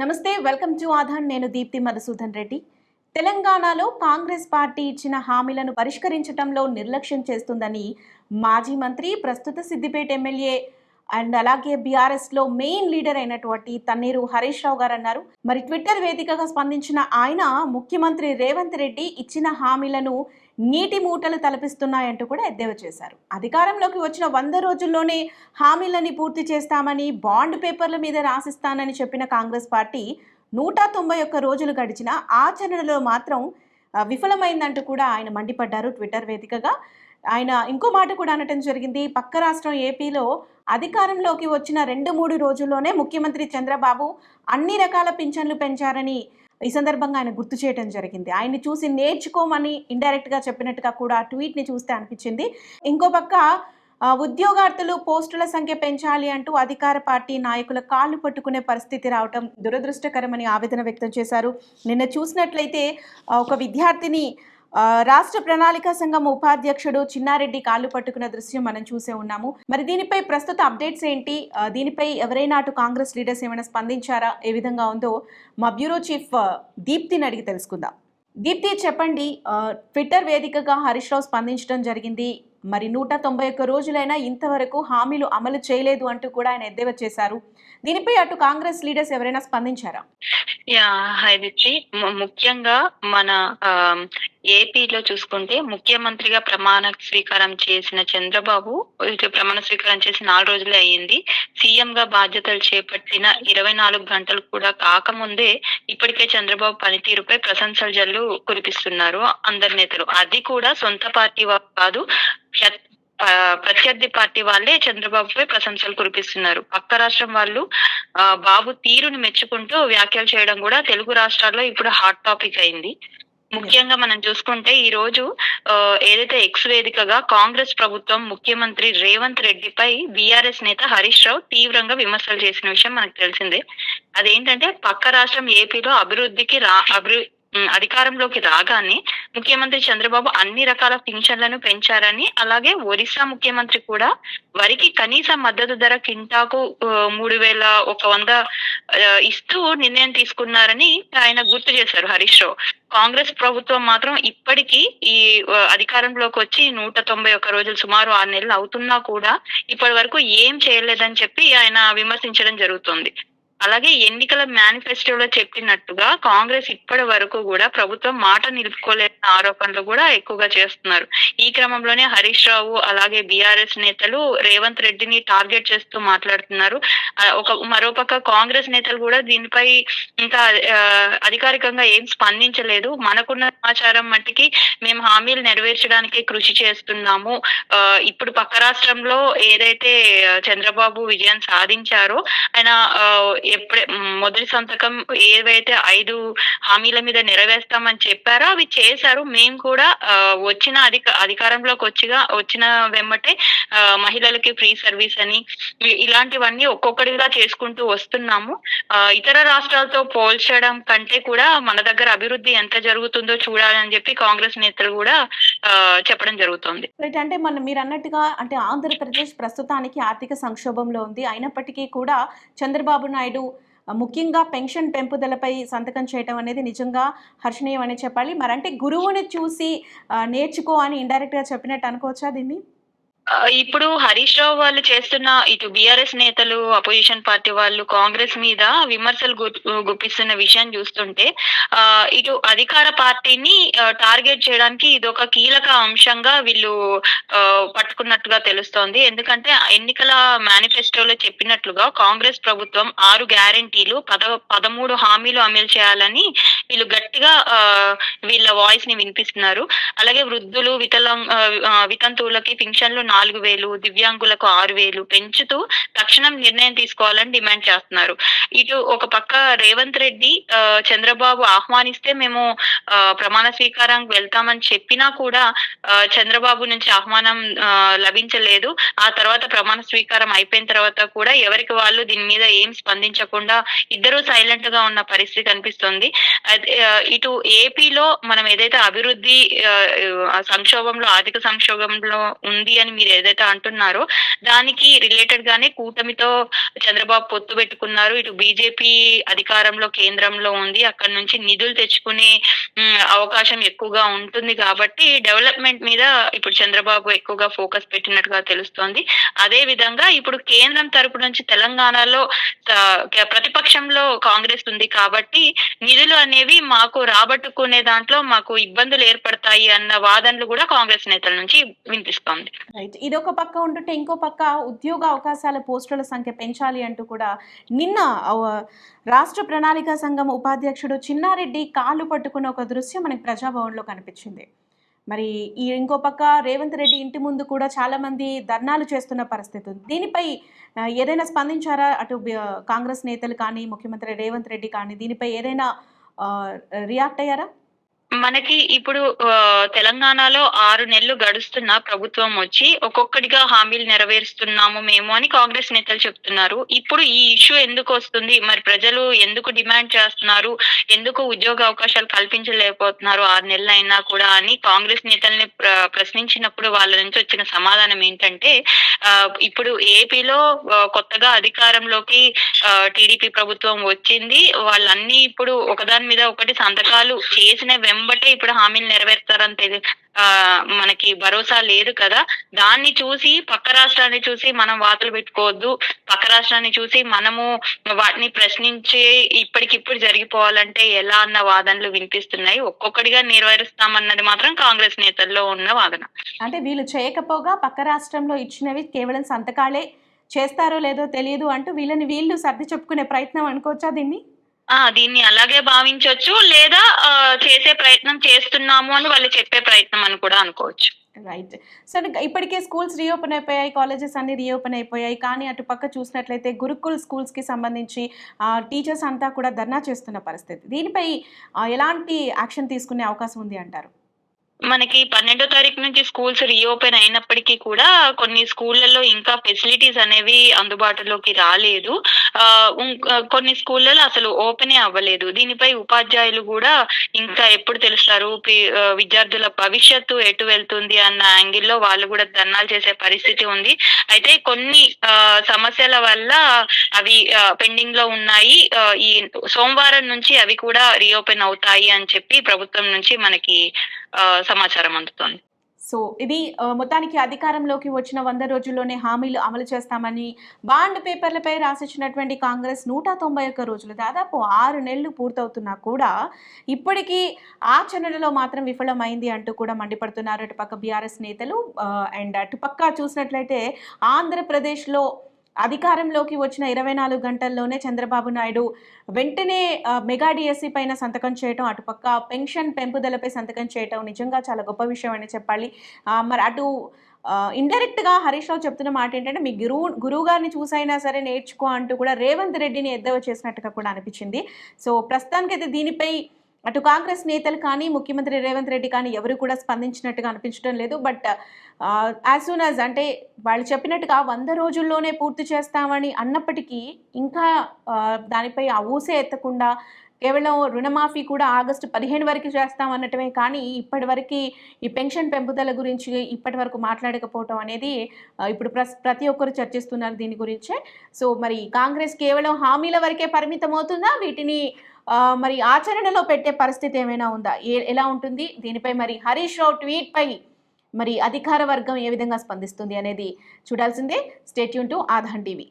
నమస్తే welcome to ఆధాన్ నేను దీప్తి మధుసూదన్ రెడ్డి. తెలంగాణలో కాంగ్రెస్ పార్టీ ఇచ్చిన హామీలను పరిష్కరించడంలో నిర్లక్ష్యం చేస్తుందని మాజీ మంత్రి ప్రస్తుత సిద్దిపేట ఎమ్మెల్యే అండ్ అలాగే బీఆర్ఎస్లో మెయిన్ లీడర్ అయినటువంటి తన్నీరు హరీష్ రావు గారు అన్నారు మరి ట్విట్టర్ వేదికగా స్పందించిన ఆయన ముఖ్యమంత్రి రేవంత్ రెడ్డి ఇచ్చిన హామీలను నీటి మూటలు తలపిస్తున్నాయంటూ కూడా ఎద్దేవా చేశారు. అధికారంలోకి వచ్చిన వంద రోజుల్లోనే హామీలని పూర్తి చేస్తామని బాండ్ పేపర్ల మీద రాసిస్తానని చెప్పిన కాంగ్రెస్ పార్టీ నూట తొంభై ఒక్క రోజులు గడిచిన ఆచరణలో మాత్రం విఫలమైందంటూ కూడా ఆయన మండిపడ్డారు ట్విట్టర్ వేదికగా. ఆయన ఇంకో మాట కూడా అనటం జరిగింది. పక్క రాష్ట్రం ఏపీలో అధికారంలోకి వచ్చిన రెండు మూడు రోజుల్లోనే ముఖ్యమంత్రి చంద్రబాబు అన్ని రకాల పింఛన్లు పెంచారని ఈ సందర్భంగా ఆయన గుర్తు చేయడం జరిగింది. ఆయన్ని చూసి నేర్చుకోమని ఇండైరెక్ట్గా చెప్పినట్టుగా కూడా ఆ ట్వీట్ని చూస్తే అనిపించింది. ఇంకో పక్క ఉద్యోగార్థులు పోస్టుల సంఖ్య పెంచాలి అంటూ అధికార పార్టీ నాయకుల కాళ్ళు పట్టుకునే పరిస్థితి రావటం దురదృష్టకరమని ఆవేదన వ్యక్తం చేశారు. నిన్న చూసినట్లయితే ఒక విద్యార్థిని రాష్ట్ర ప్రణాళిక సంఘం ఉపాధ్యక్షుడు చిన్నారెడ్డి కాళ్ళు పట్టుకున్న దృశ్యం మనం చూసే ఉన్నాము. మరి దీనిపై ప్రస్తుత అప్డేట్స్ ఏంటి? దీనిపై ఎవరైనా అటు కాంగ్రెస్ లీడర్స్ ఏమైనా స్పందించారా? ఏ విధంగా ఉందో మా బ్యూరో చీఫ్ దీప్తిని అడిగి తెలుసుకుందాం. దీప్తి చెప్పండి ట్విట్టర్ వేదికగా హరీష్ రావు స్పందించడం జరిగింది. మరి నూట తొంభై ఒక్క రోజులైనా ఇంతవరకు హామీలు అమలు చేయలేదు అంటూ కూడా ఆయన ఎద్దేవా చేశారు. దీనిపై అటు కాంగ్రెస్ లీడర్స్ ఎవరైనా స్పందించారా? యా ముఖ్యంగా మన ఏపీలో చూసుకుంటే ముఖ్యమంత్రిగా ప్రమాణ స్వీకారం చేసిన చంద్రబాబు ప్రమాణ స్వీకారం చేసి నాలుగు రోజులే అయ్యింది. సీఎం గా బాధ్యతలు చేపట్టిన ఇరవై నాలుగు గంటలు కూడా కాకముందే ఇప్పటికే చంద్రబాబు పనితీరుపై ప్రశంసల జల్లు కురిపిస్తున్నారు అందరి నేతలు. అది కూడా సొంత పార్టీ కాదు ప్రత్యర్థి పార్టీ వాళ్ళే చంద్రబాబుపై ప్రశంసలు కురిపిస్తున్నారు. పక్క రాష్ట్రం వాళ్ళు బాబు తీరును మెచ్చుకుంటూ వ్యాఖ్యలు చేయడం కూడా తెలుగు రాష్ట్రాల్లో ఇప్పుడు హాట్ టాపిక్ అయింది. ముఖ్యంగా మనం చూసుకుంటే ఈ రోజు ఏదైతే ఎక్స్ వేదికగా కాంగ్రెస్ ప్రభుత్వం ముఖ్యమంత్రి రేవంత్ రెడ్డిపై బీఆర్ఎస్ నేత హరీష్ రావు తీవ్రంగా విమర్శలు చేసిన విషయం మనకు తెలిసిందే. అదేంటంటే పక్క రాష్ట్రం ఏపీలో అభివృద్ధికి రా అభివృద్ధి అధికారంలోకి రాగానే ముఖ్యమంత్రి చంద్రబాబు అన్ని రకాల పింఛన్లను పెంచారని అలాగే ఒరిస్సా ముఖ్యమంత్రి కూడా వరికి కనీస మద్దతు ధర కింటాకు మూడు వేల ఒక వంద ఇస్తూ నిర్ణయం తీసుకున్నారని ఆయన గుర్తు చేశారు హరీష్ రావు. కాంగ్రెస్ ప్రభుత్వం మాత్రం ఇప్పటికీ ఈ అధికారంలోకి వచ్చి నూట తొంభై ఒక్క రోజులు సుమారు ఆరు నెలలు అవుతున్నా కూడా ఇప్పటి వరకు ఏం చేయలేదని చెప్పి ఆయన విమర్శించడం జరుగుతుంది. అలాగే ఎన్నికల మేనిఫెస్టోలో చెప్పినట్టుగా కాంగ్రెస్ ఇప్పటి వరకు కూడా ప్రభుత్వం మాట నిలుపుకోలేని ఆరోపణలు కూడా ఎక్కువగా చేస్తున్నారు. ఈ క్రమంలోనే హరీష్ రావు అలాగే బీఆర్ఎస్ నేతలు రేవంత్ రెడ్డిని టార్గెట్ చేస్తూ మాట్లాడుతున్నారు. ఒక మరోపక్క కాంగ్రెస్ నేతలు కూడా దీనిపై ఇంకా అధికారికంగా ఏం స్పందించలేదు. మనకున్న సమాచారం మట్టికి మేము హామీలు నెరవేర్చడానికి కృషి చేస్తున్నాము. ఇప్పుడు పక్క రాష్ట్రంలో ఏదైతే చంద్రబాబు విజయం సాధించారో ఆయన ఎప్పుడే మొదటి సంతకం ఏవైతే ఐదు హామీల మీద నెరవేర్స్తామని చెప్పారో అవి చేశారు. మేము కూడా వచ్చిన అధిక అధికారంలోకి వచ్చిగా వచ్చిన వెమ్మటే మహిళలకి ఫ్రీ సర్వీస్ అని ఇలాంటివన్నీ ఒక్కొక్కటిగా చేసుకుంటూ వస్తున్నాము. ఆ, ఇతర రాష్ట్రాలతో పోల్చడం కంటే కూడా మన దగ్గర అభివృద్ధి ఎంత జరుగుతుందో చూడాలని చెప్పి కాంగ్రెస్ నేతలు కూడా ఆ, చెప్పడం జరుగుతుంది. అంటే మన మీరు అన్నట్టుగా అంటే ఆంధ్రప్రదేశ్ ప్రస్తుతానికి ఆర్థిక సంక్షోభంలో ఉంది. అయినప్పటికీ కూడా చంద్రబాబు నాయుడు ఆ, ముఖ్యంగా పెన్షన్ పెంపుదలపై సంతకం చేయడం అనేది నిజంగా హర్షణీయం అని చెప్పాలి. మరంటే గురువుని చూసి నేర్చుకో అని ఇండైరెక్ట్గా చెప్పినట్టు అనుకోవచ్చా దీన్ని? ఇప్పుడు హరీష్ రావు వాళ్ళు చేస్తున్న ఇటు బీఆర్ఎస్ నేతలు అపోజిషన్ పార్టీ వాళ్ళు కాంగ్రెస్ మీద విమర్శలు గు- గుప్పిస్తున్న విషయం చూస్తుంటే ఆ ఇటు అధికార పార్టీని టార్గెట్ చేయడానికి ఇది ఒక కీలక అంశంగా వీళ్ళు ఆ, పట్టుకున్నట్టుగా తెలుస్తోంది. ఎందుకంటే ఎన్నికల మేనిఫెస్టోలో చెప్పినట్లుగా కాంగ్రెస్ ప్రభుత్వం ఆరు గ్యారంటీలు పద పదమూడు హామీలు అమలు చేయాలని వీళ్ళు గట్టిగా వీళ్ళ వాయిస్ని వినిపిస్తున్నారు. అలాగే వృద్ధులు వితలం వితంతువులకి పింఛన్లు నాలుగు వేలు దివ్యాంగులకు ఆరు వేలు పెంచుతూ తక్షణం నిర్ణయం తీసుకోవాలని డిమాండ్ చేస్తున్నారు. ఇటు ఒక పక్క రేవంత్ రెడ్డి చంద్రబాబు ఆహ్వానిస్తే మేము ప్రమాణ స్వీకారానికి వెళ్తామని చెప్పినా కూడా చంద్రబాబు నుంచి ఆహ్వానం లభించలేదు. ఆ తర్వాత ప్రమాణ స్వీకారం అయిపోయిన తర్వాత కూడా ఎవరికి వాళ్ళు దీని మీద ఏం స్పందించకుండా ఇద్దరు సైలెంట్గా ఉన్న పరిస్థితి కనిపిస్తుంది. ఇటు ఏపీలో మనం ఏదైతే అభివృద్ధి సంక్షోభంలో ఆర్థిక సంక్షోభంలో ఉంది అని మీరు ఏదైతే అంటున్నారో దానికి రిలేటెడ్ గానే కూటమితో చంద్రబాబు పొత్తు పెట్టుకున్నారు. ఇటు బీజేపీ అధికారంలో కేంద్రంలో ఉంది. అక్కడ నుంచి నిధులు తెచ్చుకునే అవకాశం ఎక్కువగా ఉంటుంది కాబట్టి డెవలప్మెంట్ మీద ఇప్పుడు చంద్రబాబు ఎక్కువగా ఫోకస్ పెట్టినట్టుగా తెలుస్తోంది. అదే విధంగా ఇప్పుడు కేంద్రం తరపు నుంచి తెలంగాణలో ప్రతిపక్షంలో కాంగ్రెస్ ఉంది కాబట్టి నిధులు అనేవి మాకు రాబట్టుకునే దాంట్లో మాకు ఇబ్బందులు ఏర్పడతాయి అన్న వాదనలు కూడా కాంగ్రెస్ నేతల నుంచి వినిపిస్తోంది. ఇదొక పక్క ఉంటుంటే ఇంకో పక్క ఉద్యోగ అవకాశాల పోస్టుల సంఖ్య పెంచాలి అంటూ కూడా నిన్న రాష్ట్ర ప్రణాళిక సంఘం ఉపాధ్యక్షుడు చిన్నారెడ్డి కాళ్ళు పట్టుకున్న ఒక దృశ్యం మనకి ప్రజాభవన్లో కనిపించింది. మరి ఈ ఇంకో పక్క రేవంత్ రెడ్డి ఇంటి ముందు కూడా చాలా మంది ధర్నాలు చేస్తున్న పరిస్థితి ఉంది. దీనిపై ఏదైనా స్పందించారా? అటు కాంగ్రెస్ నేతలు కానీ ముఖ్యమంత్రి రేవంత్ రెడ్డి కానీ దీనిపై ఏదైనా రియాక్ట్ అయ్యారా? మనకి ఇప్పుడు తెలంగాణలో ఆరు నెలలు గడుస్తున్న ప్రభుత్వం వచ్చి ఒక్కొక్కటిగా హామీలు నెరవేరుస్తున్నాము మేము అని కాంగ్రెస్ నేతలు చెప్తున్నారు. ఇప్పుడు ఈ ఇష్యూ ఎందుకు వస్తుంది? మరి ప్రజలు ఎందుకు డిమాండ్ చేస్తున్నారు? ఎందుకు ఉద్యోగ అవకాశాలు కల్పించలేకపోతున్నారు? ఆరు నెలలు అయినా కూడా అని కాంగ్రెస్ నేతల్ని ప్రశ్నించినప్పుడు వాళ్ళ నుంచి వచ్చిన సమాధానం ఏంటంటే ఇప్పుడు ఏపీలో కొత్తగా అధికారంలోకి టీడీపీ ప్రభుత్వం వచ్చింది. వాళ్ళన్నీ ఇప్పుడు ఒకదాని మీద ఒకటి సంతకాలు చేసిన వెంబటే ఇప్పుడు హామీలు నెరవేర్తారని ఆ, మనకి భరోసా లేదు కదా. దాన్ని చూసి పక్క రాష్ట్రాన్ని చూసి మనం వాతలు పెట్టుకోవద్దు. పక్క రాష్ట్రాన్ని చూసి మనము వాటిని ప్రశ్నించి ఇప్పటికిప్పుడు జరిగిపోవాలంటే ఎలా అన్న వాదనలు వినిపిస్తున్నాయి. ఒక్కొక్కటిగా నెరవేరుస్తామన్నది మాత్రం కాంగ్రెస్ నేతల్లో ఉన్న వాదన. అంటే వీళ్ళు చేయకపోగా పక్క రాష్ట్రంలో ఇచ్చినవి కేవలం సంతకాలే చేస్తారో లేదో తెలియదు అంటూ వీళ్ళని వీళ్ళు సర్ది చెప్పుకునే ప్రయత్నం అనుకోవచ్చా దీన్ని? ఆ దీన్ని అలాగే భావించవచ్చు లేదా చేసే ప్రయత్నం చేస్తున్నాము అని వాళ్ళు చెప్పే ప్రయత్నం అని కూడా అనుకోవచ్చు. రైట్ సో ఇప్పటికే స్కూల్స్ రీఓపెన్ అయిపోయాయి కాలేజెస్ అన్ని రీఓపెన్ అయిపోయాయి. కానీ అటు పక్క చూసినట్లయితే గురుకుల్ స్కూల్స్కి సంబంధించి టీచర్స్ అంతా కూడా ధర్నా చేస్తున్న పరిస్థితి. దీనిపై ఎలాంటి యాక్షన్ తీసుకునే అవకాశం ఉంది అంటారు? మనకి పన్నెండో తారీఖు నుంచి స్కూల్స్ రీఓపెన్ అయినప్పటికీ కూడా కొన్ని స్కూళ్ళలో ఇంకా ఫెసిలిటీస్ అనేవి అందుబాటులోకి రాలేదు. ఆ, కొన్ని స్కూళ్ళలో అసలు ఓపెనే అవ్వలేదు. దీనిపై ఉపాధ్యాయులు కూడా ఇంకా ఎప్పుడు తెలుస్తారు? విద్యార్థుల భవిష్యత్తు ఎటు వెళ్తుంది అన్న యాంగిల్లో వాళ్ళు కూడా ధర్నాలు చేసే పరిస్థితి ఉంది. అయితే కొన్ని సమస్యల వల్ల అవి పెండింగ్లో ఉన్నాయి. ఈ సోమవారం నుంచి అవి కూడా రీఓపెన్ అవుతాయి అని చెప్పి ప్రభుత్వం నుంచి మనకి సమాచారం అందుతోంది. సో ఇది మొత్తానికి అధికారంలోకి వచ్చిన వంద రోజుల్లోనే హామీలు అమలు చేస్తామని బాండ్ పేపర్లపై రాసిచ్చినటువంటి కాంగ్రెస్ నూట తొంభై ఒక్క రోజులు దాదాపు ఆరు నెలలు పూర్తవుతున్నా కూడా ఇప్పటికీ ఆచరణలో మాత్రం విఫలమైంది అంటూ కూడా మండిపడుతున్నారు అటుపక్క బీఆర్ఎస్ నేతలు. అండ్ అటుపక్క చూసినట్లయితే ఆంధ్రప్రదేశ్లో అధికారంలోకి వచ్చిన ఇరవై నాలుగు గంటల్లోనే చంద్రబాబు నాయుడు వెంటనే మెగా డిఎస్సీ పైన సంతకం చేయటం అటుపక్క పెన్షన్ పెంపుదలపై సంతకం చేయటం నిజంగా చాలా గొప్ప విషయం అని చెప్పాలి. మరి అటు ఇండైరెక్ట్గా హరీష్ రావు చెప్తున్న మాట ఏంటంటే మీ గురువు గురువు గారిని చూసైనా సరే నేర్చుకో అంటూ కూడా రేవంత్ రెడ్డిని ఎద్దవ చేసినట్టుగా కూడా అనిపించింది. సో ప్రస్తుతానికైతే దీనిపై అటు కాంగ్రెస్ నేతలు కానీ ముఖ్యమంత్రి రేవంత్ రెడ్డి కానీ ఎవరు కూడా స్పందించినట్టుగా అనిపించడం లేదు. బట్ యాజ్ సూన్ యాజ్ అంటే వాళ్ళు చెప్పినట్టుగా వంద రోజుల్లోనే పూర్తి చేస్తామని అన్నప్పటికీ ఇంకా దానిపై ఆ ఊసే ఎత్తకుండా కేవలం రుణమాఫీ కూడా ఆగస్టు పదిహేను వరకు చేస్తామన్నటమే కానీ ఇప్పటి వరకు ఈ పెన్షన్ పెంపుదల గురించి ఇప్పటి వరకు మాట్లాడకపోవటం అనేది ఇప్పుడు ప్రస్ ప్రతి ఒక్కరు చర్చిస్తున్నారు దీని గురించే. సో మరి కాంగ్రెస్ కేవలం హామీల వరకే పరిమితం అవుతుందా వీటిని మరి ఆచరణలో పెట్టే పరిస్థితి ఏమైనా ఉందా? ఏ ఎలా ఉంటుంది? దీనిపై మరి హరీష్ రావు ట్వీట్ పై మరి అధికార వర్గం ఏ విధంగా స్పందిస్తుంది అనేది చూడాల్సిందే. Stay tune to ఆధాన్ TV